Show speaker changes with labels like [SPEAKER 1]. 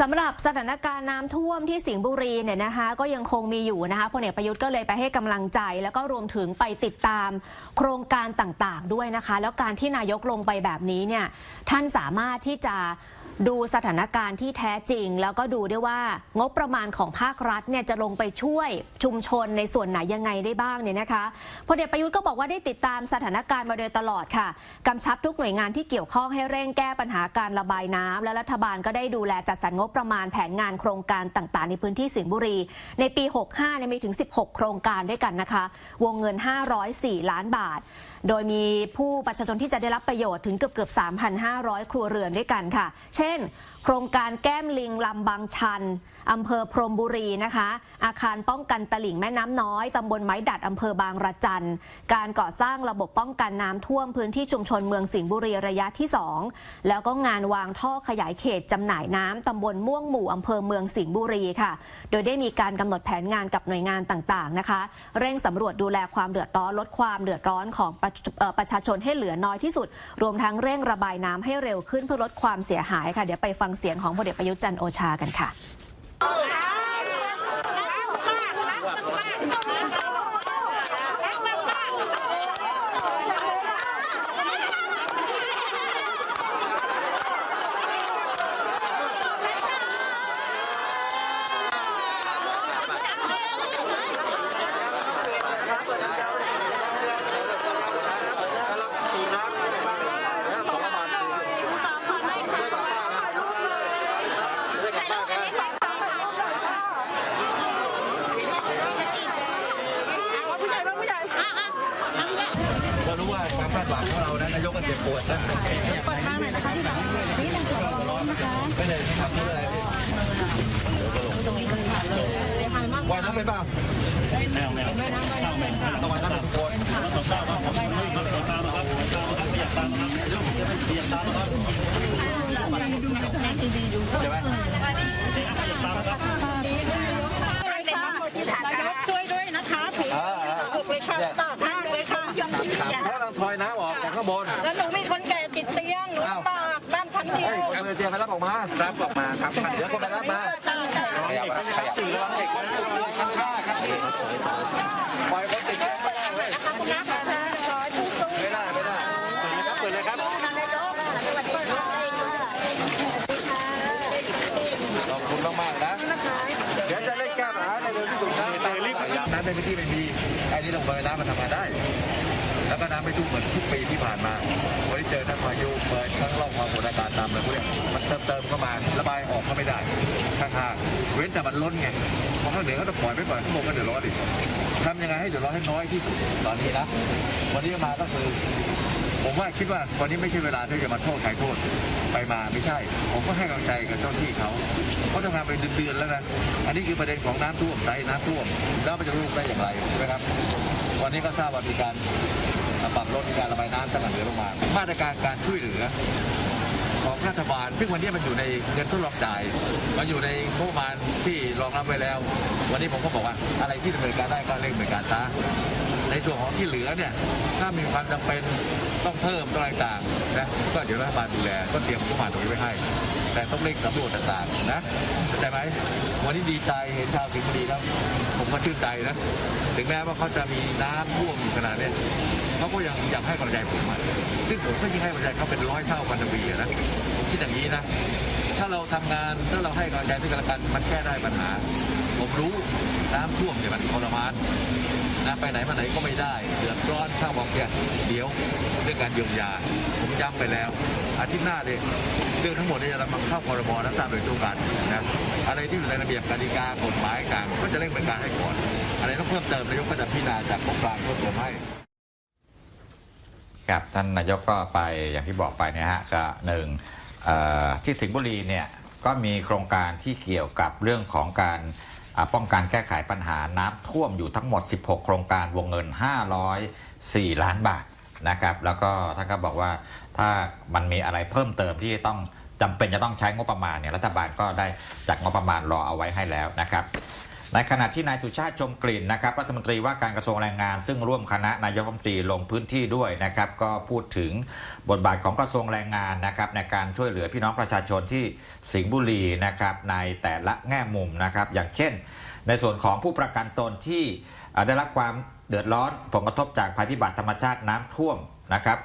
[SPEAKER 1] สำหรับสถานการณ์น้ำท่วมที่สิงห์บุรีเนี่ยนะคะ ก็ยังคงมีอยู่นะคะพลเอกประยุทธ์ก็เลยไปให้กำลังใจ แล้วก็รวมถึงไปติดตามโครงการต่างๆ ด้วยนะคะ แล้วการที่นายกลงไปแบบนี้เนี่ยท่านสามารถที่จะ ดูสถานการณ์ที่แท้จริง แล้วก็ดูได้วยว่างบประมาณของภาครัฐเนี่ยจะลงไปช่วยชุมชนในส่วนไหนยังไงได้บ้างเนี่ยนะคะพลเอกประยุทธ์ก็บอกว่าได้ติดตามสถานการณ์มาโดยตลอดค่ะกำชับทุกหน่วยงานที่เกี่ยวข้องให้เร่งแก้ปัญหาการระบายน้ำและรัฐบาลก็ได้ดูแลจัดสรรงบประมาณแผนงานโครงการต่าง ๆ ในพื้นที่สิงห์บุรี ในปี 65เนี่ยมีถึง 16 โครงการด้วยกันนะคะ วงเงิน 504 ล้านบาท โดยมีผู้ประชาชนที่จะได้รับประโยชน์ถึงเกือบเกือบ3,500 ครัวเรือนด้วยกันค่ะ เช่น โครงการแก้มลิงลำบางชัน อำเภอพรมบุรีนะคะ อาคารป้องกันตลิ่งแม่น้ำน้อยตำบลไม้ดัดอำเภอบางระจัน การก่อสร้างระบบป้องกันน้ำท่วมพื้นที่ชุมชนเมืองสิงห์บุรีระยะที่ 2 แล้วก็งานวางท่อขยายเขตจำหน่ายน้ำตำบลม่วงหมู่อำเภอเมืองสิงห์บุรีค่ะ โดยได้มีการกำหนดแผนงานกับหน่วยงานต่างๆนะคะ เร่งสำรวจดูแลความเดือดร้อนลดความเดือดร้อนของประประชาชนให้เหลือน้อยที่สุด รวมทั้งเร่งระบายน้ำให้เร็วขึ้นเพื่อลดความเสียหายค่ะ เดี๋ยวไปฟังเสียงของพลเอกประยุทธ์จันโอชากันค่ะ
[SPEAKER 2] เรารู้ว่าความคาดหวัง ของเรานะนายกก็เจ็บปวดนะ
[SPEAKER 3] เปิดทางหน่อยนะคะที่แบบนี่ทางขวาร้อนนะคะ
[SPEAKER 2] ไม่ได้ทำเพื่ออะไรพี่ว่ายน้ำไปเปล่าต้องว่ายน้ำทุกคนใช่ไหม
[SPEAKER 3] นายกช่วยด้วยนะคะผีถูกเลยค่ะตากมากเลยค่ะ
[SPEAKER 2] เพราะเราถอยน้ำออกจากข้างบน
[SPEAKER 3] แล้วหนูมีคนแก่ติดเตียงหนูลำบากบ้านชั้นเดีย
[SPEAKER 2] เฮ้
[SPEAKER 3] วย
[SPEAKER 2] เอาเตียงไปรับออกมารับออกมาครับเดี๋ยวคนไปรับมาขยับขยับระวังเด็กนะข้างข้างครับปล่อยคนติดเตียงไม่ได้เว้ยไม่ได้ไม่ได้ครับเปิดเลยครับขอบคุณมากๆนะเดี๋ยวจะเล่นแก้ปัญหาในเร็วที่สุดนะน้ำในพื้นที่ไม่มีไอ้นี่ลงไปน้ำมันทำงานได้ แล้วก็น้ำไม่ทุ่มเหมือนทุกปีที่ผ่านมาวันนี้เจอทั้งพายุเปิดทั้งร่องความกดอากาศต่ำอะไรพวกนี้มันเติมเติมเข้ามาระบายออกก็ไม่ได้ข้างๆเว้นแต่มันล้นไงเพราะข้างเหนือเขาจะปล่อยไม่ปล่อยข้างบนก็เดือดร้อนอีกทำยังไงให้เดือดร้อนให้น้อยที่สุดตอนนี้นะวันนี้มาก็คือผมว่าคิดว่าวันนี้ไม่ใช่เวลาที่จะมาโทษใครโทษไปมาไม่ใช่ ผมก็ให้กำลังใจกับเจ้าที่เขาเขาทำงานเป็นเดือนๆแล้วนะอันนี้คือประเด็นของน้ำท่วมไตน้ำท่วมแล้วมันจะรู้ได้อย่างไรใช่ไหมครับ วันนี้ก็ทราบว่ามีการ ดการระบายน้ำตั้งแต่เหนือลงมามาตรการการช่วยเหลือของรัฐบาลซึ่งวันนี้มันอยู่ในเงินทดลองจ่าย มันอยู่ในงบประมาณที่รองรับไว้แล้ว วันนี้ผมก็บอกว่าอะไรที่ดำเนินการได้ก็เร่งดำเนินการซะในส่วนของที่เหลือเนี่ยถ้ามีความจำเป็นต้องเพิ่มต้องอะไรต่างนะก็เดี๋ยวรัฐบาลดูแลก็เตรียมงบประมาณตรงนี้ไว้ให้ แต่ต้องเร่งสำรวจต่างๆนะเข้าใจไหมวันนี้ดีใจเห็นชาวสิงห์บุรีแล้วผมก็ชื่นใจนะถึงแม้ว่าเขาจะมีน้ำท่วมขนาดนี้็ยังอยากให้กำลังใจผมอะซึ่งผมก็ยิ่งให้กำลังใจเขาเป็นร้อยเท่าพันทวีนะผมคิดอย่างนี้นะ ถ้าเราทำงานถ้าเราให้กำลังใจซึ่งกันและกันมันแก้ได้ปัญหา ผมรู้น้ำท่วมเนี่ยมันทรมานนะไปไหนมาไหนก็ไม่ได้เดือดร้อนข้าวบอกเนี่ยเดี๋ยวเรื่องการเยียวยา ผมย้ำไปแล้วอาทิตย์หน้าเนี่ยเรื่องทั้งหมดนี่ยจะมาเข้าคอรมอและตามโดยตัวกันนะอะไรที่อยู่ในระเบียบกติกากฎหมายกลางก็จะเร่งดำเป็นการให้ก่อน อะไรต้องเพิ่มเติมนายกก็จะพิจารณาจากงบกลางเพิ่มเติมให้
[SPEAKER 4] ครับท่านนายกก็ไปอย่างที่บอกไปนะฮะก็หนึ่งที่สิงห์บุรีเนี่ยก็มีโครงการที่เกี่ยวกับเรื่องของการป้องกันแก้ไขปัญหาน้ำท่วมอยู่ทั้งหมด 16 โครงการวงเงิน 504 ล้านบาทนะครับ แล้วก็ท่านก็บอกว่าถ้ามันมีอะไรเพิ่มเติมที่ต้องจำเป็นจะต้องใช้งบประมาณเนี่ยรัฐบาลก็ได้จัดงบประมาณรอเอาไว้ให้แล้วนะครับ ในขณะที่นายสุชาติชมกลิ่นนะครับรัฐมนตรีว่าการกระทรวงแรงงาน ซึ่งร่วมคณะนายกรัฐมนตรีลงพื้นที่ด้วยนะครับ ก็พูดถึงบทบาทของกระทรวงแรงงานนะครับ ในการช่วยเหลือพี่น้องประชาชนที่สิงห์บุรีนะครับในแต่ละแง่มุมนะครับ อย่างเช่น ในส่วนของผู้ประกันตนที่ได้รับความเดือดร้อนผลกระทบจากภัยพิบัติธรรมชาติน้ำท่วมนะครับ